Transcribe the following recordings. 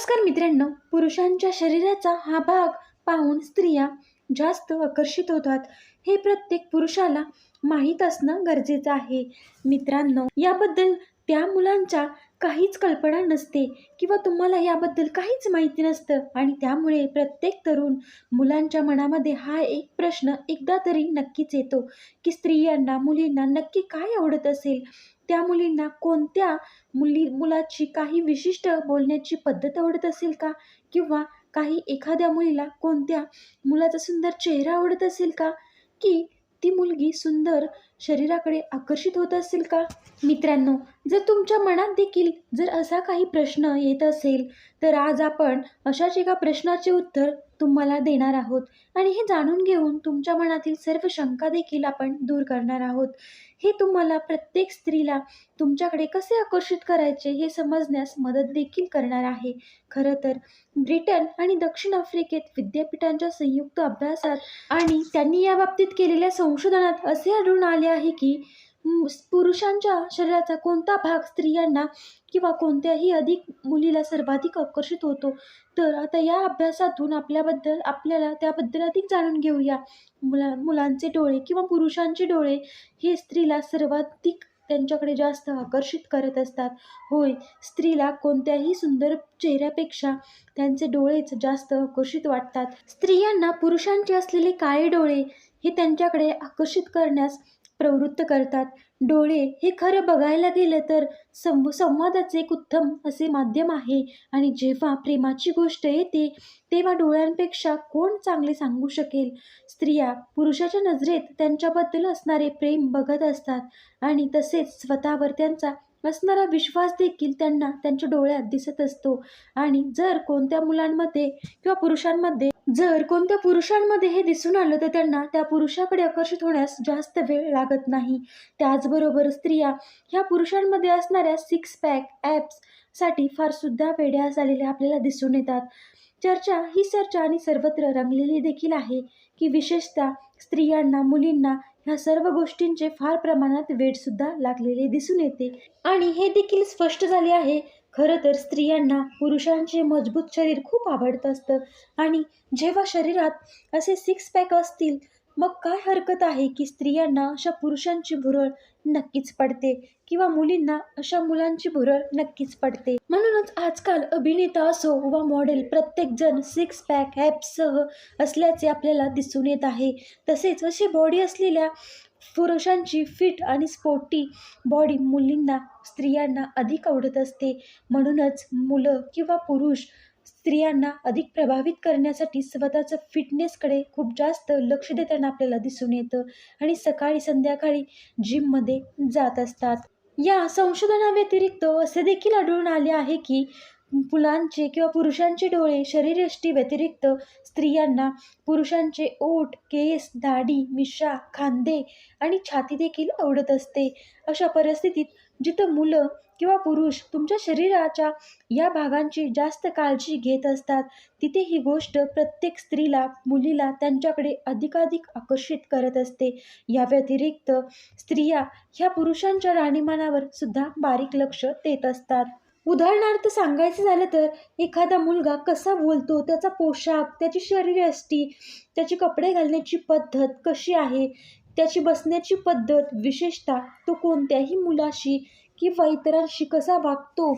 नमस्कार मित्रांनो पुरुषांच्या शरीराचा हा भाग पाहून स्त्रिया जास्त आकर्षित होतात. हे प्रत्येक पुरुषाला माहीत असणं गरजेचं आहे. मित्रांनो याबद्दल त्या मुलांच्या काहीच कल्पना नसते किंवा तुम्हाला याबद्दल काहीच माहिती नसतं आणि त्यामुळे प्रत्येक तरुण मुलांच्या मनामध्ये हा एक प्रश्न एकदा तरी नक्कीच येतो की स्त्रियांना मुलींना नक्की काय आवडत असेल? त्या मुलींना कोणत्या मुली मुलाची काही विशिष्ट बोलण्याची पद्धत आवडत असेल का? किंवा काही एखाद्या मुलीला कोणत्या मुलाचा सुंदर चेहरा आवडत असेल का? की ती मुलगी सुंदर शरीराकडे आकर्षित होत असेल का? मित्रांनो जर तुमच्या मनात देखील जर असा काही प्रश्न येत असेल तर आज आपण अशाच एका प्रश्नाचे उत्तर तुम्हाला देणार आहोत. आणि हे जाणून घेऊन तुमच्या मनातील सर्व शंका देखील आपण दूर करणार आहोत. हे तुम्हाला प्रत्येक स्त्रीला तुमच्याकडे कसे आकर्षित करायचे हे समजण्यास मदत देखील करणार आहे. खरं तर ब्रिटन आणि दक्षिण आफ्रिकेत विद्यापीठांच्या संयुक्त अभ्यासात आणि त्यांनी याबाबतीत केलेल्या संशोधनात असे आढळून आले आहे की पुरुषांच्या शरीराचा कोणता भाग स्त्रियांना किंवा कोणत्याही अधिक मुलीला सर्वाधिक आकर्षित होतो? तर आता या अभ्यासातून आपल्याबद्दल आपल्याला त्याबद्दल अधिक जाणून घेऊया. मुला मुलांचे डोळे किंवा पुरुषांचे डोळे हे स्त्रीला सर्वाधिक त्यांच्याकडे जास्त आकर्षित करत असतात. होय स्त्रीला कोणत्याही सुंदर चेहऱ्यापेक्षा त्यांचे डोळेच जास्त आकर्षित वाटतात. स्त्रियांना पुरुषांचे असलेले काळे डोळे हे त्यांच्याकडे आकर्षित करण्यास प्रवृत्त करतात. डोळे हे खरं बघायला गेलं तर संव संवादाचे एक उत्तम असे माध्यम आहे. आणि जेव्हा प्रेमाची गोष्ट येते तेव्हा डोळ्यांपेक्षा कोण चांगले सांगू शकेल? स्त्रिया पुरुषाच्या नजरेत त्यांच्याबद्दल असणारे प्रेम बघत असतात. आणि तसेच स्वतःवर त्यांचा असणारा विश्वास देखील त्यांना त्यांच्या डोळ्यात दिसत असतो. आणि जर कोणत्या मुलांमध्ये किंवा पुरुषांमध्ये जर कोणत्या पुरुषांमध्ये हे दिसून आलं तर त्यांना त्या पुरुषाकडे आकर्षित होण्यास जास्त वेळ लागत नाही. त्याचबरोबर स्त्रिया ह्या पुरुषांमध्ये असणाऱ्या सिक्स पॅक ॲप्ससाठी फार सुद्धा वेड्या झालेल्या आपल्याला दिसून येतात. चर्चा ही चर्चा आणि सर्वत्र रंगलेली देखील आहे की विशेषतः स्त्रियांना मुलींना ह्या सर्व गोष्टींचे फार प्रमाणात वेळसुद्धा लागलेले दिसून येते. आणि हे देखील स्पष्ट झाले आहे खरं तर स्त्रियांना पुरुषांचे मजबूत शरीर खूप आवडत असतं. आणि जेव्हा शरीरात असे सिक्स पॅक असतील मग काय हरकत आहे की स्त्रियांना अशा पुरुषांची भुरळ नक्कीच पडते किंवा मुलींना अशा मुलांची भुरळ नक्कीच पडते? म्हणूनच आजकाल अभिनेता असो वा मॉडेल प्रत्येकजण सिक्स पॅक ॲप्ससह असल्याचे आपल्याला दिसून येत आहे. तसेच अशी बॉडी असलेल्या पुरुषांची फिट आणि स्पोर्टी बॉडी मुलींना स्त्रियांना अधिक आवडत असते. म्हणूनच मुलं किंवा पुरुष स्त्रियांना अधिक प्रभावित करण्यासाठी स्वतःचं फिटनेसकडे खूप जास्त लक्ष देताना आपल्याला दिसून येतं. आणि सकाळी संध्याकाळी जिममध्ये जात असतात. या संशोधनाव्यतिरिक्त असे देखील आढळून आले आहे की मुलांचे किंवा पुरुषांचे डोळे शरीरयष्टी व्यतिरिक्त स्त्रियांना पुरुषांचे ओठ केस दाढी मिशा खांदे आणि छाती देखील आवडत असते. अशा परिस्थितीत जिथं मुलं किंवा पुरुष तुमच्या शरीराच्या या भागांची जास्त काळजी घेत असतात तिथे ही गोष्ट प्रत्येक स्त्रीला मुलीला त्यांच्याकडे अधिकाधिक आकर्षित करत असते. या व्यतिरिक्त स्त्रिया ह्या पुरुषांच्या राहणीमानावर सुद्धा बारीक लक्ष देत असतात. उदाहरणार्थ सांगायचं झालं तर एखादा मुलगा कसा बोलतो त्याचा पोशाख त्याची शरीरयष्टी त्याची कपडे घालण्याची पद्धत कशी आहे त्याची बसण्याची पद्धत विशेषतः तो कोणत्याही मुलाशी किंवा इतरांशी कसा वागतो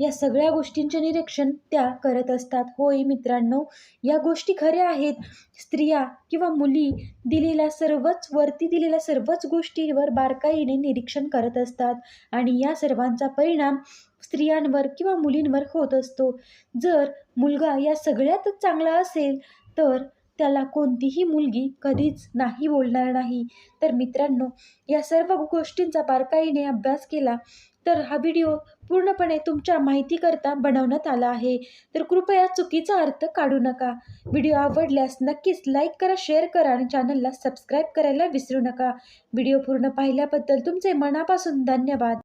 या सगळ्या गोष्टींचे निरीक्षण त्या करत असतात. होय मित्रांनो या गोष्टी खऱ्या आहेत. स्त्रिया किंवा मुली दिलेल्या सर्वच वरती दिलेल्या सर्वच गोष्टींवर बारकाईने निरीक्षण करत असतात आणि या सर्वांचा परिणाम स्त्रियांवर किंवा मुलींवर होत असतो. जर मुलगा या सगळ्यातच चांगला असेल तर त्याला कोणतीही मुलगी कधीच नाही बोलणार नाही. तर मित्रांनो या सर्व गोष्टींचा बारकाईने अभ्यास केला तर हा व्हिडिओ पूर्णपणे तुमच्या माहितीकरता बनवण्यात आला आहे. तर कृपया चुकीचा अर्थ काढू नका. व्हिडिओ आवडल्यास नक्कीच लाईक करा शेअर करा आणि चॅनलला सबस्क्राईब करायला विसरू नका. व्हिडिओ पूर्ण पाहिल्याबद्दल तुमचे मनापासून धन्यवाद.